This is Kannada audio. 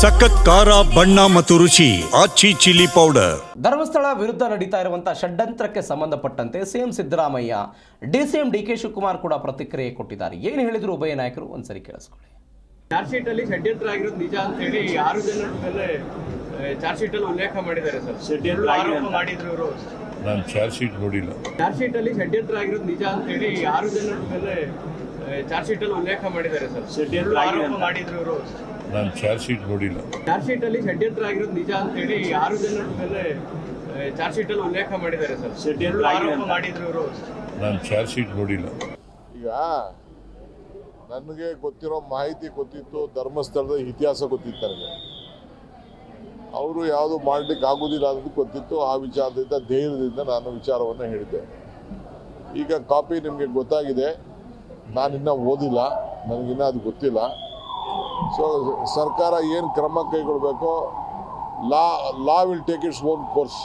ಸಖತ್ ಖಾರ ಬಣ್ಣ ಮತ್ತು ರುಚಿ ಆಚಿ ಚಿಲ್ಲಿ ಪೌಡರ್. ಧರ್ಮಸ್ಥಳ ವಿರುದ್ಧ ನಡೀತಾ ಇರುವಂತಹ ಷಡ್ಯಂತ್ರಕ್ಕೆ ಸಂಬಂಧಪಟ್ಟಂತೆ CM Siddaramaiah DCM D K Shivakumar ಕೂಡ ಪ್ರತಿಕ್ರಿಯೆ ಕೊಟ್ಟಿದ್ದಾರೆ. ಏನು ಹೇಳಿದ್ರು ಉಭಯ ನಾಯಕರು? ಒಂದ್ಸರಿ ಕೇಳಿಸ್ಕೊಳ್ಳಿ. ಚಾರ್ಜ್ ಶೀಟ್ ಅಲ್ಲಿ ಷಡ್ಯಂತ್ರ ಆಗಿರೋದು ನಿಜ ಅಂತ ಹೇಳಿ ಆರು ಜನ ಮೇಲೆ ಚಾರ್ಜ್ ಶೀಟ್ ಅಲ್ಲಿ ಉಲ್ಲೇಖ ಮಾಡಿದ್ದಾರೆ ಸರ್. ಷಡ್ಯಂತ್ರ ಆರೋಪ ಮಾಡಿದ್ರು ಇವರು. ನಾನು ಚಾರ್ಜ್ ಶೀಟ್ ನೋಡಿಲ್ಲ. ಚಾರ್ಜ್ ಶೀಟ್ ಅಲ್ಲಿ ಷಡ್ಯಂತ್ರ ಆಗಿರೋದು ನಿಜ ಅಂತ ಹೇಳಿ ಆರು ಜನ ಮೇಲೆ ಚಾರ್ಜ್ ಶೀಟ್ ಅಲ್ಲಿ ಉಲ್ಲೇಖ ಮಾಡಿದ್ದಾರೆ ಸರ್. ಷಡ್ಯಂತ್ರ ಆರೋಪ ಮಾಡಿದ್ರು ಇವರು. ನಾನು ಚಾರ್ಜ್ ಶೀಟ್ ನೋಡಿಲ್ಲ. ಚಾರ್ಜ್ ಶೀಟ್ ಅಲ್ಲಿ ಷಡ್ಯಂತ್ರ ಆಗಿರೋದು ನಿಜ ಅಂತ ಹೇಳಿ ಆರು ಜನ ಮೇಲೆ ಚಾರ್ಜ್ ಶೀಟ್ ಅಲ್ಲಿ ಉಲ್ಲೇಖ ಮಾಡಿದ್ದಾರೆ ಸರ್. ಷಡ್ಯಂತ್ರ ಆರೋಪ ಮಾಡಿದ್ರು ಇವರು. ನಾನು ಚಾರ್ಜ್ ಶೀಟ್ ನೋಡಿಲ್ಲ. ಈಗ ನನಗೆ ಗೊತ್ತಿರೋ ಮಾಹಿತಿ ಗೊತ್ತಿತ್ತು ಧರ್ಮಸ್ಥಳದ ಇತಿಹಾಸ ಗೊತ್ತಿತ್ತು ನನಗೆ. ಅವರು ಯಾವುದು ಮಾಡಲಿಕ್ಕೆ ಆಗೋದಿಲ್ಲ ಅನ್ನೋದು ಗೊತ್ತಿತ್ತು. ಆ ವಿಚಾರದಿಂದ ಧೈರ್ಯದಿಂದ ನಾನು ವಿಚಾರವನ್ನು ಹೇಳಿದ್ದೆ. ಈಗ ಕಾಪಿ ನಿಮಗೆ ಗೊತ್ತಾಗಿದೆ. ನಾನಿನ್ನೂ ಓದಿಲ್ಲ. ನನಗಿನ್ನ ಅದು ಗೊತ್ತಿಲ್ಲ. ಸೊ ಸರ್ಕಾರ ಏನು ಕ್ರಮ ಕೈಗೊಳ್ಳಬೇಕೋ law law will take its own course